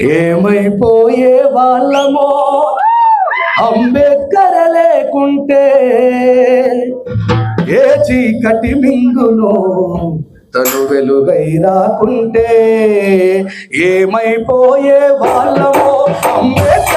ఏమైపోయే వాళ్ళమో? అంబేద్కర్ లేకుంటే ఏ చీకటి మింగును? తను వెలుగై రాకుంటే ఏమైపోయే వాళ్ళమో? అంబేద్కర్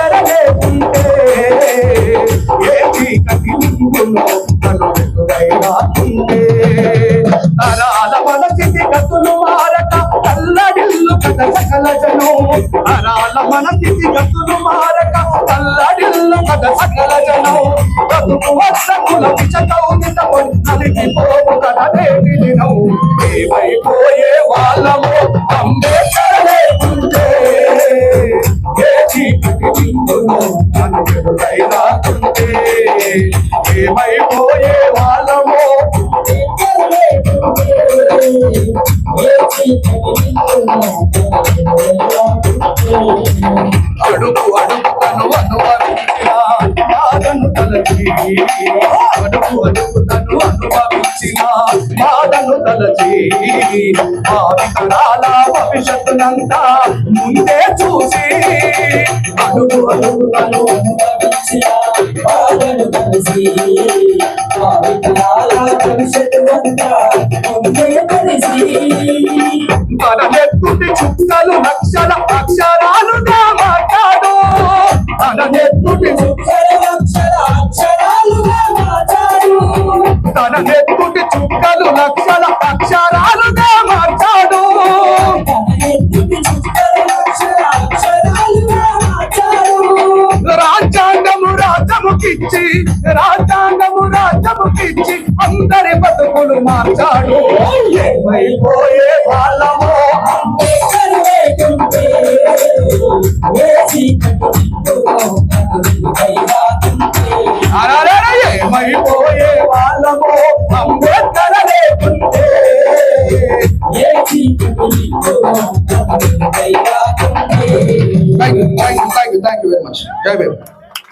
సకల జనం తరాల మన స్థితి గతులు మారక తల్లడిల్లు కథ సకల జనం. బతుకు వర్షకుల విచకవు నిటపడి నలిగి పోవు కథ దేవి దినం. ఏమైపోయే వాళ్ళము అంబేద్కర్ లేకుంటే ఏ చీకటి నిండును నన్ను వెలుగై ఏమైపోయే వాళ్ళము ఏ అడుగు అడుగు అడుగుతను అనుభవించిన బాధను తలచి అడుగు అడుగుతను అనుభవించిన బాధను తలచి భావితరాల భవిష్యత్తునంతా ముందే చూసి అడుగు అడుగుతను అనుభవించిన బాధను కలిసి భావితరాల భవిష్యత్తు ముందే కలిసి మన నెత్తుటి చుక్కలు లక్షల అక్షరాలుగా మన నెత్తుటి చుక్కలు లక్షల అక్షరాలుగా మార్చాడు. రాజ్యాంగము రాజ్యముకిచ్చి రాజ్యాంగము రాజ్యముకిచ్చి అందరి బతుకులు మార్చాడు. ఏమైపోయే వాళ్ళమో? Thank you, thank you, thank you, thank you very much. Jai